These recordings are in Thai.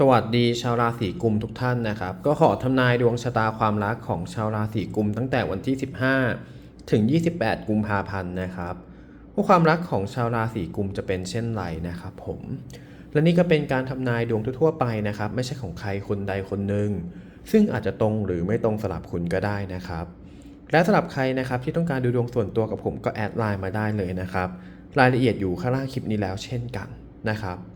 สวัสดีชาวราศีกุมทุกท่านนะครับ ก็ขอทำนายดวงชะตาความรักของชาวราศีกุมตั้งแต่วันที่ 15 ถึง 28 กุมภาพันธ์นะครับว่าความรักของชาวราศีกุมจะเป็นเช่นไรนะครับ ผม และนี่ก็เป็นการทำนายดวงทั่วไปนะครับ ไม่ใช่ของใครคนใดคนหนึ่ง ซึ่งอาจจะตรงหรือไม่ตรงสลับคุณก็ได้นะครับ และสำหรับใครนะครับที่ต้องการดูดวงส่วนตัวกับผมก็แอดไลน์มาได้เลยนะครับ รายละเอียดอยู่ข้างล่างคลิปนี้แล้วเช่นกันนะครับ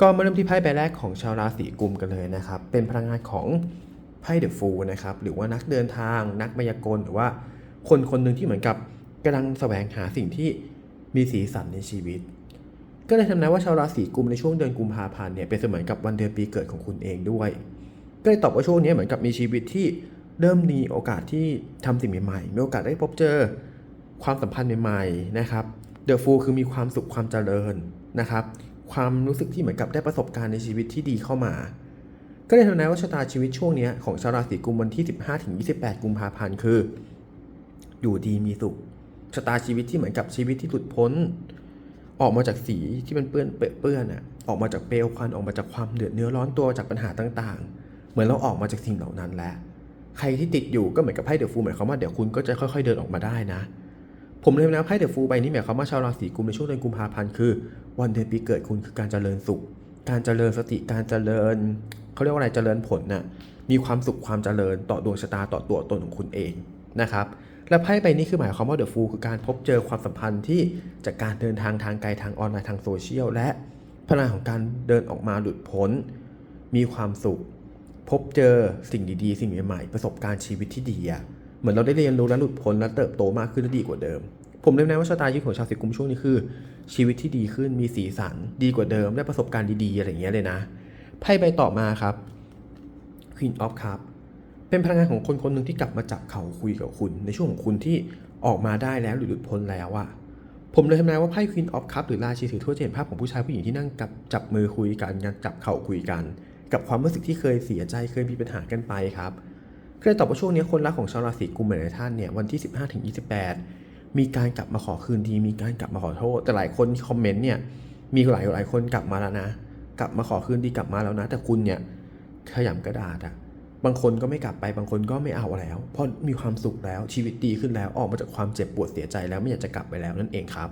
ก็มาเริ่มที่ไพ่ใบแรกของชาวราศีกุมกันเลยนะครับ เป็นพลังงานของไพ่เดอะฟูลนะครับ หรือว่านักเดินทาง นักมายากล หรือว่าคนคนหนึ่งที่เหมือนกับกำลังแสวงหาสิ่งที่มีสีสันในชีวิต ก็เลยทำนายว่าชาวราศีกุมในช่วงเดือนกุมภาพันธ์เนี่ยเป็นเสมือนกับวันเดือนปีเกิดของคุณเองด้วย ก็เลยตอบว่าช่วงนี้เหมือนกับมีชีวิตที่เริ่มมีโอกาสที่ทำสิ่งใหม่ๆ มีโอกาสได้พบเจอความสัมพันธ์ใหม่ๆนะครับ เดอะฟูลคือมีความสุขความเจริญนะครับ ความรู้สึกที่เหมือนกับได้ประสบการณ์ในชีวิตที่ดีเข้ามา ก็เลยทำนายว่าชะตาชีวิตช่วงนี้ของชาวราศีกุมวันที่ 15-28 กุมภาพันธ์คือ อยู่ดีมีสุขชะตาชีวิตที่เหมือนกับชีวิตที่หลุดพ้น ออกมาจากสีที่มันเปื้อนเปื้อนอะออกมาจากเปลวควันออกมาจากความเดือดเนื้อร้อนตัวจากปัญหาต่างๆ เหมือนเราออกมาจากสิ่งเหล่านั้นแล้ว ใครที่ติดอยู่ก็เหมือนกับไพ่เดอะฟูลหมายความว่าเดี๋ยวคุณก็จะค่อย ๆเดินออกมาได้นะ ผมเลยนะไพ่เดอะฟูลใบนี้หมายความว่าชาวราศีกุมในช่วงเดือนกุมภาพันธ์คือ วันเดือนปีเกิดคุณคือการเจริญสุข การเจริญสติการเจริญเขาเรียกว่าอะไรเจริญผลน่ะมีความสุขความเจริญต่อดวงชะตาต่อตัวตนของคุณเองนะครับและไพ่ใบนี้คือหมายความว่าเดอะฟูลคือการพบเจอความสัมพันธ์ที่จากการเดินทางทางไกลทางออนไลน์ทางโซเชียลและพลังของการเดินออกมาหลุดพ้น มีความสุข พบเจอสิ่งดีๆ สิ่งใหม่ๆประสบการณ์ชีวิตที่ดีอะ เหมือนเราได้เรียนรู้และหลุดพ้นและเติบโตมากขึ้นและดีกว่าเดิม ผมเรียกนะว่าชะตาชีวิตของชาวสิกุมช่วงนี้คือ ชีวิตที่ดีขึ้นมีสีสันดีกว่าเดิมได้ประสบการณ์ดีๆอะไรอย่างเงี้ยเลยนะไพ่ใบต่อมาครับ Queen of Cup เป็นพลังงานของคนคนหนึ่งที่กลับมาจับเข่าคุยกับคุณ ในช่วงของคุณที่ออกมาได้แล้วหรือหลุดพ้นแล้วอะผมเลยทำนายว่าไพ่ Queen of Cup หรือราชีถือถ้วยจะเห็นภาพของผู้ชายผู้หญิงที่นั่งกับจับมือคุยกันจับเข่าคุยกัน กับความรู้สึกที่เคยเสียใจเคยมีปัญหากันไปครับ ก็เลยตอบว่าช่วงนี้คนรักของชาวราศีกุมหลายท่านเนี่ยวันที่ 15ถึง28 มีการกลับมาขอคืนดี มีการกลับมาขอโทษ แต่หลายคนคอมเมนต์เนี่ยมีหลายหลายคนกลับมาแล้วนะ กลับมาขอคืนดีกลับมาแล้วนะ แต่คุณเนี่ยขยำกระดาษอะบางคนก็ไม่กลับไปบางคนก็ไม่เอาแล้ว เพราะมีความสุขแล้วชีวิตดีขึ้นแล้วออกมาจากความเจ็บปวดเสียใจแล้วไม่อยากจะกลับไปแล้วนั่นเองครับ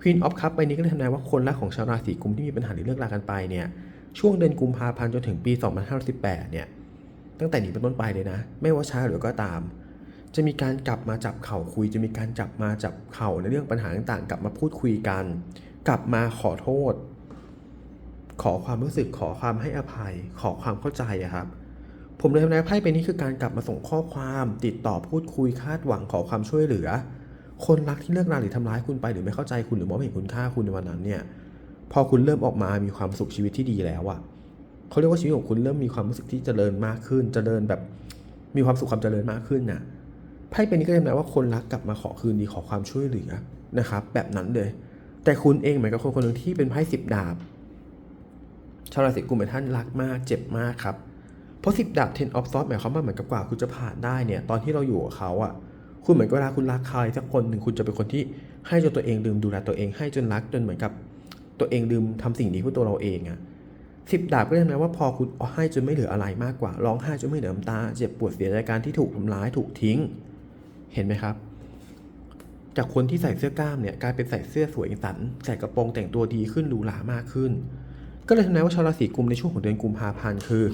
Queen of Cup ใบนี้ก็เลยทำนายว่าคนรักของชาวราศีกุมที่มีปัญหาหรือเลิกลากันไปเนี่ยช่วงเดือนกุมภาพันธ์จนถึงปี 2518เนี่ย ตั้งแต่นี้เป็นต้นไปเลยนะ ไม่ว่าช้าหรือก็ตาม จะมีการกลับมาจับเข่าคุย จะมีการจับมาจับเข่าในเรื่องปัญหาต่างๆ กลับมาพูดคุยกัน กลับมาขอโทษ ขอความรู้สึกขอความให้อภัย ขอความเข้าใจครับ ผมเลยทำนายไพ่ไปนี้คือการกลับมาส่งข้อความติดต่อพูดคุยคาดหวังขอความช่วยเหลือ คนรักที่เลิกราหรือทำร้ายคุณไปหรือไม่เข้าใจคุณหรือมองไม่เห็นคุณค่าคุณในวันนั้นเนี่ยพอคุณเริ่มออกมามีความสุขชีวิตที่ดีแล้วอะ เขาเรียกว่าชีวิตของคุณเริ่มมีความรู้สึกที่เจริญมากขึ้น เจริญแบบมีความสุขความเจริญมากขึ้นน่ะไพ่เป็นนี้ก็จะหมายว่าคนรักกลับมาขอคืนดีขอความช่วยเหลือนะครับ แบบนั้นเลย แต่คุณเองเหมือนกับคนคนหนึ่งที่เป็นไพ่สิบดาบชาวราศีกุมเป็นท่านรักมาก เจ็บมากครับ เพราะสิบดาบ ten of swords หมายความว่าเหมือนกับกว่าคุณจะผ่านได้เนี่ย ตอนที่เราอยู่กับเขาอะคุณเหมือนกับเวลาคุณรักใครสักคนหนึ่งคุณจะเป็นคนที่ให้จนตัวเองลืมดูแลตัวเองให้จนรักจนเหมือนกับ ตัวเองลืมทำสิ่งดีเพื่อตัวเราเองอะ สิบดาบก็ทำนายว่าพอคุณให้จนไม่เหลืออะไรมากกว่าร้องไห้จนไม่เหลือน้ำตา เจ็บปวดเสียใจการที่ถูกทำร้ายถูกทิ้ง เห็นไหมครับ จากคนที่ใส่เสื้อกล้ามเนี่ยกลายเป็นใส่เสื้อสวยสัน ใส่กระโปรงแต่งตัวดีขึ้นหรูหรามากขึ้น ก็เลยทำนายว่าชาวราศีกุมในช่วงของเดือนกุมภาพันธ์คือ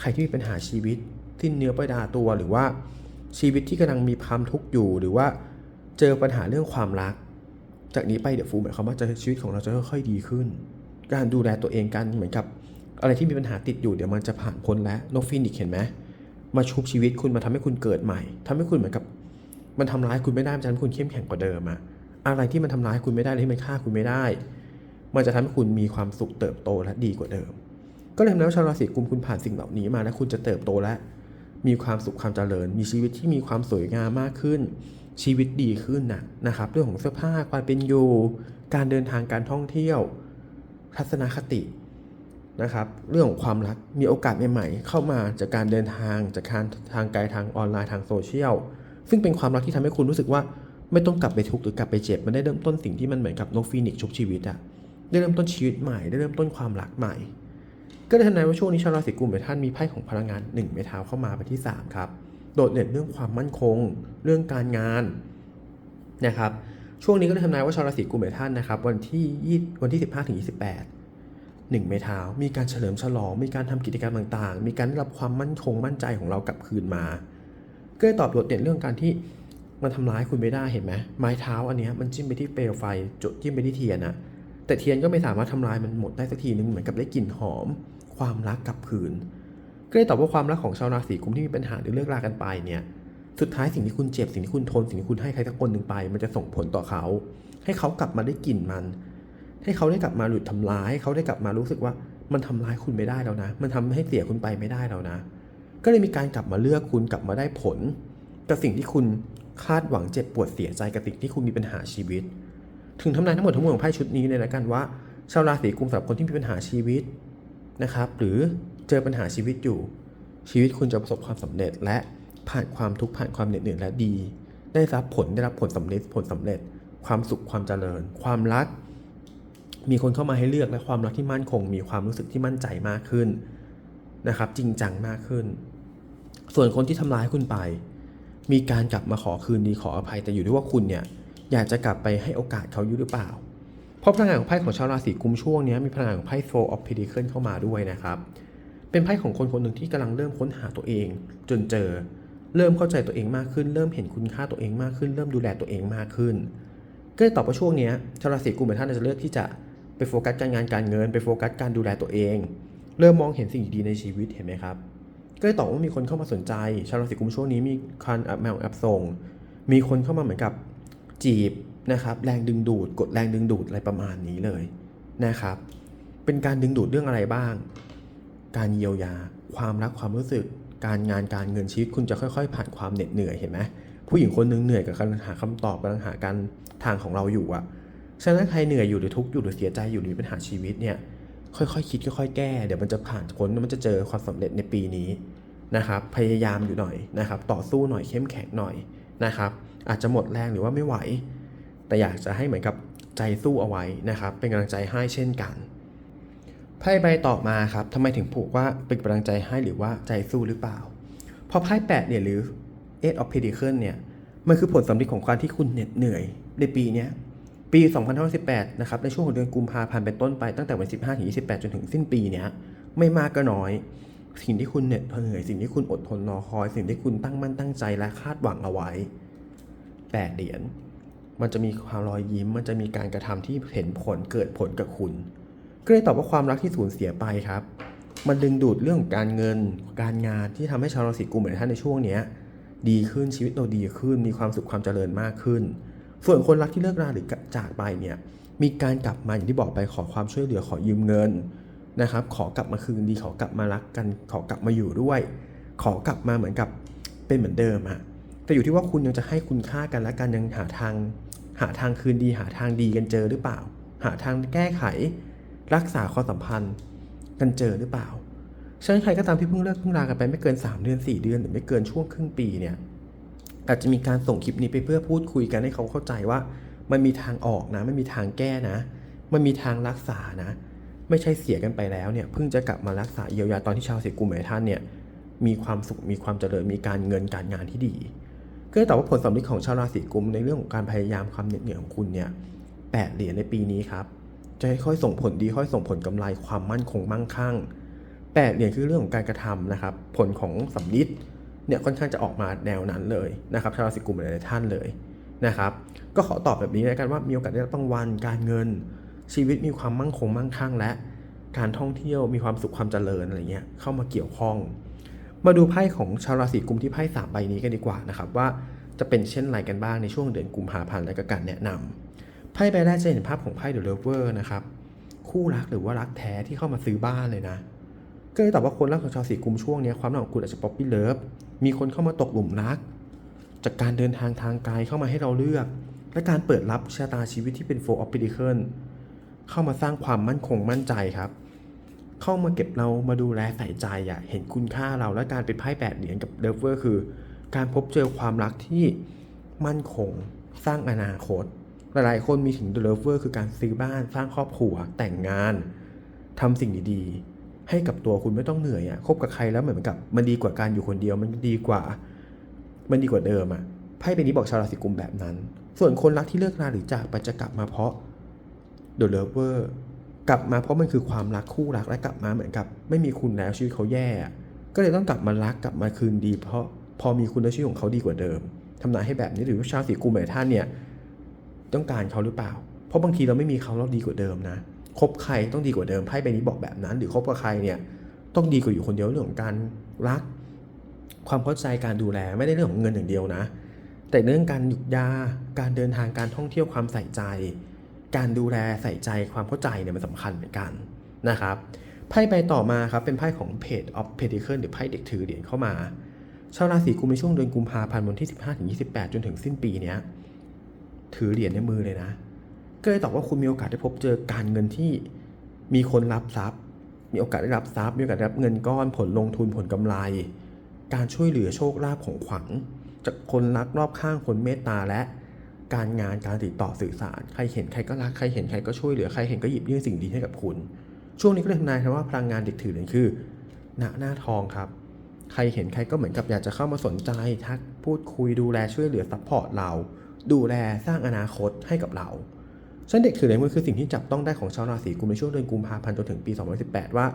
ใครที่มีปัญหาชีวิตที่เนื้อประดาตัวหรือว่าชีวิตที่กำลังมีความทุกข์อยู่ หรือว่าเจอปัญหาเรื่องความรัก จากนี้ไปเดี๋ยวฟูหมายความว่าจะชีวิตของเราจะค่อยๆดีขึ้น การดูแลตัวเองกันเหมือนกับ อะไรที่มีปัญหาติดอยู่เดี๋ยวมันจะผ่านพ้นแล้วนกฟินิกเห็นไหมมาชุบชีวิตคุณมาทำให้คุณเกิดใหม่ทำให้คุณเหมือนกับ มันทำร้ายคุณไม่ได้มันจะทำให้คุณเข้มแข็งกว่าเดิมอะอะไรที่มันทำร้ายคุณไม่ได้อะไรที่มันฆ่าคุณไม่ได้ มันจะทำให้คุณมีความสุขเติบโตและดีกว่าเดิม ก็เลยทำให้ชาวราศีกุมคุณผ่านสิ่งเหล่านี้มาและคุณจะเติบโตและ มีความสุขความเจริญ มีชีวิตที่มีความสวยงามมากขึ้น ชีวิตดีขึ้นนะนะครับ เรื่องของเสื้อผ้าความเป็นอยู่ การเดินทางการท่องเที่ยว ทัศนคติ นะครับเรื่องของความรักมีโอกาสใหม่ๆ เข้ามาจากการเดินทางจากการทางไกลทางออนไลน์ทางโซเชียลซึ่งเป็นความรักที่ทำให้คุณรู้สึกว่าไม่ต้องกลับไปทุกข์หรือกลับไปเจ็บมันได้เริ่มต้นสิ่งที่มันเหมือนกับนกฟีนิกซ์ชุบชีวิตอะได้เริ่มต้นชีวิตใหม่ได้เริ่มต้นความรักใหม่ ก็เลยทำนายว่าช่วงนี้ชาวราศีกุมหลายท่านมีไพ่ของพลังงานหนึ่งไม้เท้าเข้ามาไปที่สามครับ โดดเด่นเรื่องความมั่นคง เรื่องการงานนะครับช่วงนี้ก็เลยทำนายว่าชาวราศีกุมหลายท่านนะครับวันที่ยี่วันที่ 15ถึง28 หนึ่งไม้เท้ามีการเฉลิมฉลอง มีการทำกิจกรรมต่างๆ มีการได้รับความมั่นคงมั่นใจของเรากลับคืนมาก็เลยตอบโดดเด่นเรื่องการที่มันทำร้ายคุณไม่ได้เห็นไหมไม้เท้าอันนี้มันจิ้มไปที่เปลวไฟจุดจิ้มไปที่เทียนอะแต่เทียนก็ไม่สามารถทำลายมันหมดได้สักทีนึงเหมือนกับได้กลิ่นหอม ความรักกลับคืนก็เลยตอบว่าความรักของชาวราศีกุมที่มีปัญหาหรือเลิกรากันไปเนี่ยสุดท้ายสิ่งที่คุณเจ็บสิ่งที่คุณทนสิ่งที่คุณให้ใครสักคนหนึ่งไป มันจะส่งผลต่อเขา ให้เขากลับมาได้กลิ่นมัน ให้เขาได้กลับมาหลุดทำร้าย เขาได้กลับมารู้สึกว่ามันทำร้ายคุณไม่ได้แล้วนะ มันทำให้เสียคุณไปไม่ได้แล้วนะ ก็เลยมีการกลับมาเลือกคุณกลับมาได้ผลกับสิ่งที่คุณคาดหวังเจ็บปวดเสียใจกับสิ่งที่คุณมีปัญหาชีวิต ถึงทำนายทั้งหมดทั้งมวลของไพ่ชุดนี้เลยละกันว่า ชาวราศีกุมสำหรับคนที่มีปัญหาชีวิตนะครับ หรือเจอปัญหาชีวิตอยู่ ชีวิตคุณจะประสบความสำเร็จ และผ่านความทุกข์ผ่านความเหน็ดเหนื่อยและดี ได้รับผลได้รับผลสำเร็จผลสำเร็จ ความสุขความเจริญ ความรัก มีคนเข้ามาให้เลือกและความรักที่มั่นคง มีความรู้สึกที่มั่นใจมากขึ้นนะครับ จริงจังมากขึ้น ส่วนคนที่ทำร้ายคุณไป มีการกลับมาขอคืนดีขออภัยแต่อยู่ที่ว่าคุณเนี่ยอยากจะกลับไปให้โอกาสเขาอยู่หรือเปล่า เพราะพลังงานของไพ่ของชาวราศีกุมช่วงนี้มีพลังงานของไพ่ Four of Pentacles เข้ามาด้วยนะครับ เป็นไพ่ของคนคนหนึ่งที่กำลังเริ่มค้นหาตัวเอง จนเจอ เริ่มเข้าใจตัวเองมากขึ้น เริ่มเห็นคุณค่าตัวเองมากขึ้น เริ่มดูแลตัวเองมากขึ้นก็เลยตอบว่าช่วงนี้ชาวราศีกุมเป็นท่านจะเลือกที่จะ ไปโฟกัสการงานการเงิน ไปโฟกัสการดูแลตัวเอง เริ่มมองเห็นสิ่งดีๆในชีวิตเห็นไหมครับ ก็เลยตอบว่ามีคนเข้ามาสนใจชาวราศีกุมช่วงนี้มีการแอบแมวแอบส่ง มีคนเข้ามาเหมือนกับจีบนะครับแรงดึงดูดกดแรงดึงดูดอะไรประมาณนี้เลยนะครับ เป็นการดึงดูดเรื่องอะไรบ้าง การเยียวยา ความรักความรู้สึก การงานการเงินชีวิตคุณจะค่อย ๆ ผ่านความเหน็ดเหนื่อยเห็นไหมผู้หญิงคนหนึงเหนื่อยกับการหาคำตอบกำลังหาการทางของเราอยู่อะ ฉะนั้นใครเหนื่อยอยู่หรือทุกข์อยู่หรือเสียใจอยู่หรือมีปัญหาชีวิตเนี่ยค่อยๆคิดค่อยๆแก้เดี๋ยวมันจะผ่านพ้นมันจะเจอความสำเร็จในปีนี้นะครับพยายามอยู่หน่อยนะครับต่อสู้หน่อยเข้มแข็งหน่อยนะครับอาจจะหมดแรงหรือว่าไม่ไหว แต่อยากจะให้เหมือนกับใจสู้เอาไว้นะครับเป็นกำลังใจให้เช่นกันไพ่ใบต่อมาครับทำไมถึงผูกว่าเป็นกำลังใจให้หรือว่าใจสู้หรือเปล่าพราะไพ่แปดเนี่ยหรือ Eight of Pentacle เนี่ยมันคือผลสำลิดของการที่คุณเหน็ดเหนื่อยในปีนี้ ปี 2018 นะครับ ในช่วงของเดือนกุมภาพันธ์เป็นต้นไปตั้งแต่วัน 15ถึง28 จนถึงสิ้นปีเนี้ยไม่มากก็น้อย สิ่งที่คุณเหน็ดเหนื่อยสิ่งที่คุณอดทนรอคอย สิ่งที่คุณตั้งมั่นตั้งใจและคาดหวังเอาไว้ 8 เหรียญมันจะมีความรอยยิ้ม มันจะมีการกระทำที่เห็นผลเกิดผลกับคุณ ก็เลยตอบว่าความรักที่สูญเสียไปครับ มันดึงดูดเรื่องของการเงิน การงานที่ทำให้ชาวราศีกุมเหมือนท่านในช่วงเนี้ยดีขึ้นชีวิตเราดีขึ้น มีความสุขความเจริญมากขึ้น ส่วนคนรักที่เลิกราหรือจากไปเนี่ยมีการกลับมาอย่างที่บอกไปขอความช่วยเหลือขอยืมเงินนะครับขอกลับมาคืนดีขอกลับมารักกัน ขอกลับมาอยู่ด้วย ขอกลับมาเหมือนกับเป็นเหมือนเดิมอะแต่อยู่ที่ว่าคุณยังจะให้คุณค่ากันและกันยังหาทาง หาทางคืนดี หาทางดีกันเจอหรือเปล่า หาทางแก้ไข รักษาความสัมพันธ์กันเจอหรือเปล่าฉะนั้นใครก็ตามที่เพิ่งเลิกเพิ่งรากันไปไม่เกิน 3 เดือน 4 เดือนหรือไม่เกินช่วงครึ่งปีเนี่ย อาจจะมีการส่งคลิปนี้ไปเพื่อพูดคุยกันให้เขาเข้าใจว่า มันมีทางออกนะไม่มีทางแก้นะ มันมีทางรักษานะ ไม่ใช่เสียกันไปแล้วเนี่ยเพิ่งจะกลับมารักษาเยียวยาตอนที่ชาวเสกุมหมายท่านเนี่ยมีความสุขมีความเจริญมีการเงินการงานที่ดีก็เลยตอบว่าผลสำลิดของชาวราศีกุมในเรื่องของการพยายามความเหน็ดเหนื่อยของคุณเนี่ยแปดเหรียญในปีนี้ครับจะค่อยส่งผลดีค่อยส่งผลกำไรความมั่นคงมั่งคั่งแปดเหรียญคือเรื่องของการกระทำนะครับ ผลของสำลิด เนี่ยค่อนข้างจะออกมาแนวนั้นเลยนะครับชาวราศีกุมหลายๆท่านเลยนะครับก็ขอตอบแบบนี้แล้วกันว่ามีโอกาสได้รับรางวัลการเงิน ชีวิตมีความมั่งคงมั่งคั่งและ การท่องเที่ยวมีความสุขความเจริญอะไรเงี้ยเข้ามาเกี่ยวข้อง มาดูไพ่ของชาวราศีกุมที่ไพ่สามใบนี้กันดีกว่านะครับว่าจะเป็นเช่นไรกันบ้างในช่วงเดือนกุมภาพันธ์และก็การแนะนำไพ่ใบแรกจะเห็นภาพของไพ่เดอะเลเวอร์นะครับคู่รักหรือว่ารักแท้ที่เข้ามาซื้อบ้านเลยนะ ก็เลยตอบว่าคนรักของชาวราศีกุมช่วงนี้ความรักของคุณอาจจะป๊อปปี้เลิฟ มีคนเข้ามาตกหลุมรัก จากการเดินทางทางไกลเข้ามาให้เราเลือก และการเปิดรับชะตาชีวิตที่เป็น Four of Pentacles เข้ามาสร้างความมั่นคงมั่นใจครับ เข้ามาเก็บเรามาดูแลใส่ใจอะเห็นคุณค่าเราและการเป็นไพ่แปดเหรียญกับเดฟเวอร์คือ การพบเจอความรักที่มั่นคงสร้างอนาคต หลายๆ คนมีถึงเดฟเวอร์คือการซื้อบ้านสร้างครอบครัวแต่งงานทำสิ่งดีๆ ให้กับตัวคุณไม่ต้องเหนื่อยอะคบกับใครแล้วเหมือนกับ มันดีกว่าการอยู่คนเดียว มันดีกว่า มันดีกว่าเดิมอะไพ่ใบนี้บอกชาวราศีกุมแบบนั้น ส่วนคนรักที่เลิกราหรือจากไปจะกลับมาเพราะ The Lover กลับมาเพราะมันคือความรักคู่รักและกลับมาเหมือนกับ ไม่มีคุณแล้วชีวิตเขาแย่ ก็เลยต้องกลับมารักกลับมาคืนดี เพราะพอมีคุณแล้วชีวิตของเขาดีกว่าเดิมทำนายให้แบบนี้หรือว่าชาวราศีกุมหลายท่านเนี่ยต้องการเขาหรือเปล่า เพราะบางทีเราไม่มีเขาเราดีกว่าเดิมนะ คบใครต้องดีกว่าเดิมไพ่ใบนี้บอกแบบนั้น หรือคบกับใครเนี่ยต้องดีกว่าอยู่คนเดียวเรื่องของการรัก ความเข้าใจการดูแลไม่ได้เรื่องของเงินอย่างเดียวนะ แต่เรื่องการหยุกยาการเดินทางการท่องเที่ยวความใส่ใจ การดูแลใส่ใจความเข้าใจเนี่ยมันสำคัญเหมือนกันนะครับไพ่ใบต่อมาครับเป็นไพ่ของ Page of Pentacle หรือไพ่เด็กถือเหรียญเข้ามาชาวราศีกุมในช่วงเดือนกุมภาพันธ์วันที่ 15-28 จนถึงสิ้นปีเนี้ยถือเหรียญในมือเลยนะ ก็เลยตอบว่าคุณมีโอกาสได้พบเจอการเงินที่มีคนรับทรัพย์ มีโอกาสได้รับทรัพย์ มีโอกาสได้รับเงินก้อนผลลงทุนผลกำไร การช่วยเหลือโชคลาภของขวัญจากคนรักรอบข้างคนเมตตาและการงานการติดต่อสื่อสาร ใครเห็นใครก็รัก ใครเห็นใครก็ช่วยเหลือ ใครเห็นก็หยิบยื่นสิ่งดีให้กับคุณ ช่วงนี้ก็เลยทำนายครับว่าพลังงานเด็กถือเหรียคือหน้าหน้าทองครับ ใครเห็นใครก็เหมือนกับอยากจะเข้ามาสนใจ ทักพูดคุยดูแลช่วยเหลือซัพพอร์ตเรา ดูแลสร้างอนาคตให้กับเรา ฉะนันเด็กถือเหรียญมันคือสิ่งที่จับต้องได้ของชาวราศีกุมในช่วงเดือนกุมภาพันธ์จนถึงปี 2018 ว่า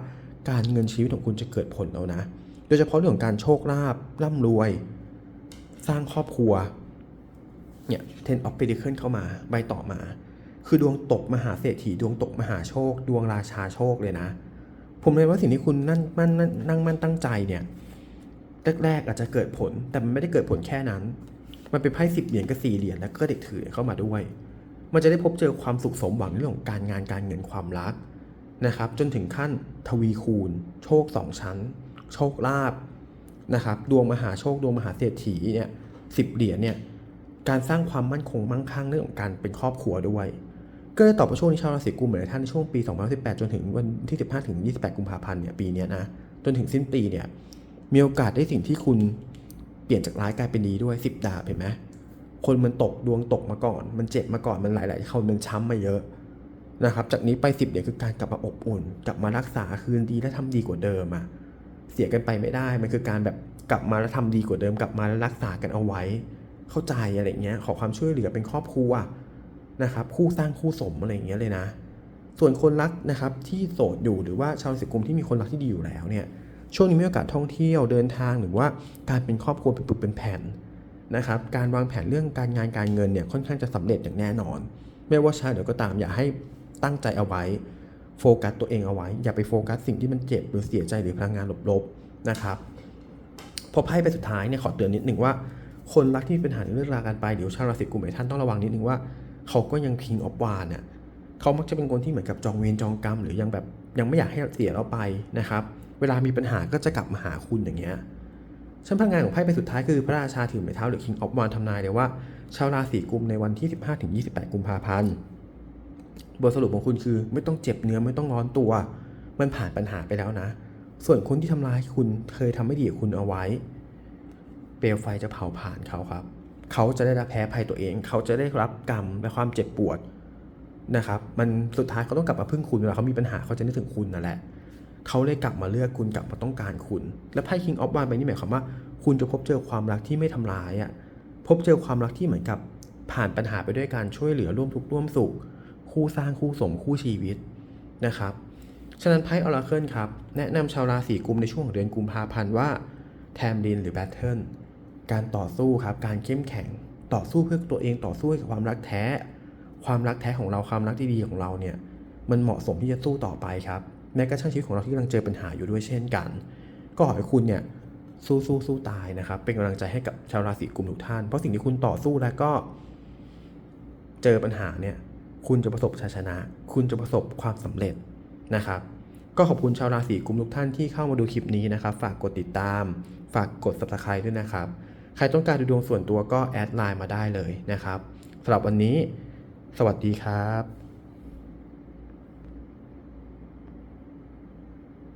การเงินชีวิตของคุณจะเกิดผลแล้วนะ โดยเฉพาะเรื่องของการโชคลาภร่ำรวย สร้างครอบครัวเนี่ย Ten of Pentacles เข้ามาใบต่อมา คือดวงตกมหาเศรษฐีดวงตกมหาโชค ดวงราชาโชคเลยนะ ผมเลยว่าสิ่งที่คุณนั่นมั่นนั่นนั่งมั่นตั้งใจเนี่ยแรกๆอาจจะเกิดผลแต่มันไม่ได้เกิดผลแค่นั้น มันเป็นไพ่สิบเหรียญกับสี่เหรียญแล้วก็เด็กถือเข้ามาด้วย มันจะได้พบเจอความสุขสมหวังในเรื่องของการงานการเงินความรักนะครับ จนถึงขั้นทวีคูณ โชคสองชั้น โชคลาภนะครับ ดวงมหาโชคดวงมหาเศรษฐีเนี่ยสิบเหรียญเนี่ยการสร้างความมั่นคงมั่งคั่งเรื่องของการเป็นครอบครัวด้วย ก็เลยตอบว่าช่วงนี้ชาวราศีกุมเหมือนท่านในช่วงปี 2018 จนถึงวันที่ 15 ถึง 28 กุมภาพันธ์เนี่ยปีนี้นะจนถึงสิ้นปีเนี่ยมีโอกาสได้สิ่งที่คุณเปลี่ยนจากร้ายกลายเป็นดีด้วย 10 ดาบเห็นไหม คนมันตกดวงตกมาก่อน มันเจ็บมาก่อนมันหลาย ๆ คนมันช้ำมาเยอะนะครับ จากนี้ไป10เนี่ยคือการกลับมาอบอุ่น กลับมารักษาคืนดีและทำดีกว่าเดิมอะเสียกันไปไม่ได้มันคือการแบบกลับมาแล้วทำดีกว่าเดิม กลับมาแล้วรักษากันเอาไว้ เข้าใจอะไรเงี้ยขอความช่วยเหลือเป็นครอบครัวนะครับ คู่สร้างคู่สมอะไรเงี้ยเลยนะ ส่วนคนรักนะครับที่โสดอยู่หรือว่าชาวราศีกุมที่มีคนรักที่ดีอยู่แล้วเนี่ยช่วงนี้มีโอกาสท่องเที่ยวเดินทางหรือว่าการเป็นครอบครัวเป็นปึกเป็นแผ่นน นะครับการวางแผนเรื่องการงานการเงินเนี่ยค่อนข้างจะสำเร็จอย่างแน่นอน ไม่ว่าชาเดี๋ยวก็ตามอย่าให้ตั้งใจเอาไว้โฟกัสตัวเองเอาไว้ อย่าไปโฟกัสสิ่งที่มันเจ็บหรือเสียใจหรือพลังงานลบๆนะครับพอไพ่ไปสุดท้ายเนี่ยขอเตือนนิดหนึ่งว่า คนรักที่มีปัญหาในเรื่องรากันไปเดี๋ยวชาวราศีกุมหลายท่านต้องระวังนิดหนึ่งว่าเขาก็ยังคิงออฟวานเนี่ยเขามักจะเป็นคนที่เหมือนกับจองเวรจองกรรม หรือยังแบบยังไม่อยากให้เสียเราไปนะครับ เวลามีปัญหาก็จะกลับมาหาคุณอย่างเงี้ย ชั้นพลังงานของไพ่ใบสุดท้ายคือพระราชาถือไม้เท้าหรือ King of Wands ทำนายเลยว่า ชาวราศีกุมในวันที่ 15-28 กุมภาพันธ์บทสรุปของคุณคือ ไม่ต้องเจ็บเนื้อไม่ต้องร้อนตัว มันผ่านปัญหาไปแล้วนะ ส่วนคนที่ทำร้ายคุณเคยทำไม่ดีกับคุณเอาไว้ เปลวไฟจะเผาผ่านเขาครับ เขาจะได้รับแพ้ภัยตัวเอง เขาจะได้รับกรรมและความเจ็บปวดนะครับ มันสุดท้ายเขาต้องกลับมาพึ่งคุณเวลาเขามีปัญหาเขาจะนึกถึงคุณนั่นแหละ เขาเลยกลับมาเลือกคุณกลับมาต้องการคุณ และไพ่ King of Wands ใบนี้หมายความว่า คุณจะพบเจอความรักที่ไม่ทำร้ายอะพบเจอความรักที่เหมือนกับผ่านปัญหาไปด้วยการช่วยเหลือร่วมทุกข์ร่วมสุข คู่สร้างคู่สมคู่ชีวิตนะครับฉะนั้นไพ่ออราเคิลครับแนะนำชาวราศีกุมในช่วงเดือนกุมภาพันธ์ว่าแทมดินหรือแบทเทิลการต่อสู้ครับการเข้มแข็งต่อสู้เพื่อตัวเองต่อสู้กับความรักแท้ ความรักแท้ของเราความรักที่ดีของเราเนี่ยมันเหมาะสมที่จะสู้ต่อไปครับ แม้กระทั่งชีวิตของเราที่กำลังเจอปัญหาอยู่ด้วยเช่นกัน ก็ขอให้คุณเนี่ยสู้สู้สู้ตายนะครับ เป็นกำลังใจให้กับชาวราศีกุมทุกท่าน เพราะสิ่งที่คุณต่อสู้แล้วก็ เจอปัญหาเนี่ย คุณจะประสบชัยชนะ คุณจะประสบความสำเร็จนะครับ ก็ขอบคุณชาวราศีกุมทุกท่านที่เข้ามาดูคลิปนี้นะครับ ฝากกดติดตาม ฝากกด subscribe ด้วยนะครับ ใครต้องการดูดวงส่วนตัวก็แอดไลน์มาได้เลยนะครับสำหรับวันนี้ สวัสดีครับ